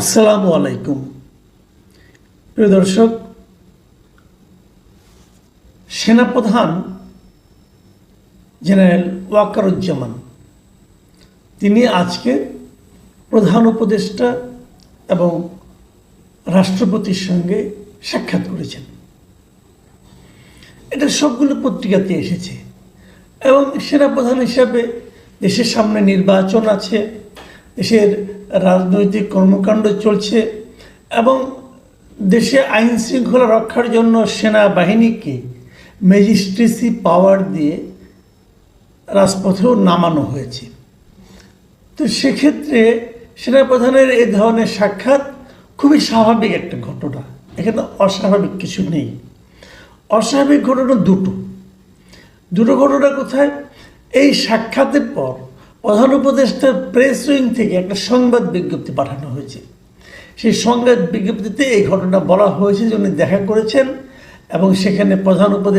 আসসালামু আলাইকুম। প্রিয় দর্শক, সেনাপ্রধান জেনারেল ওয়াকারুজ্জামান, তিনি আজকে প্রধান উপদেষ্টা এবং রাষ্ট্রপতির সঙ্গে সাক্ষাৎ করেছেন। এটা সবগুলো পত্রিকাতে এসেছে এবং সেনাপ্রধান হিসাবে দেশের সামনে নির্বাচন আছে দেশের রাজনৈতিক কর্মকাণ্ড চলছে এবং দেশে আইন শৃঙ্খলা রক্ষার জন্য সেনাবাহিনীকে ম্যাজিস্ট্রেসি পাওয়ার দিয়ে রাজপথেও নামানো হয়েছে। তো সেক্ষেত্রে সেনাপ্রধানের এ ধরনের সাক্ষাৎ খুবই স্বাভাবিক একটা ঘটনা। এখানে অস্বাভাবিক কিছু নেই। অস্বাভাবিক ঘটনা দুটো। দুটো ঘটনা কোথায়? এই সাক্ষাতের পর প্রধান উপদেষ্টার প্রেস উইং থেকে একটা সংবাদ বিজ্ঞপ্তি পাঠানো হয়েছে। সেই সংবাদ বিজ্ঞপ্তিতে এই ঘটনা বলা হয়েছে যে উনি দেখা করেছেন এবং সেখানে প্রধান উপদেষ্টা